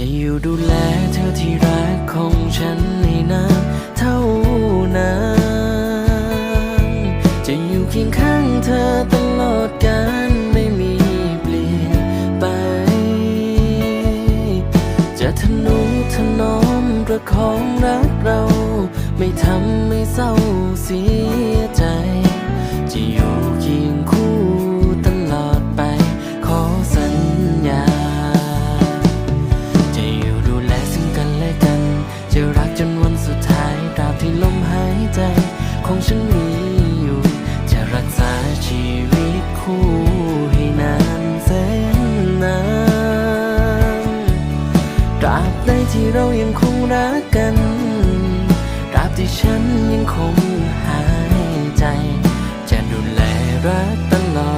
จะอยู่ดูแลเธอที่รักของฉันในนานเท่านานจะอยู่เคียงข้างเธอตลอดกาลไม่มีเปลี่ยนไป จะทนุถนอมประคองรักเรา ไม่ทำให้เศร้าเสีย ฉันมีอยู่ จะรักษาชีวิตคู่ให้นานแสนนานตราบใดที่เรายังคงรักกันตราบที่ฉันยังคงหายใจ จะดูแลรักตลอด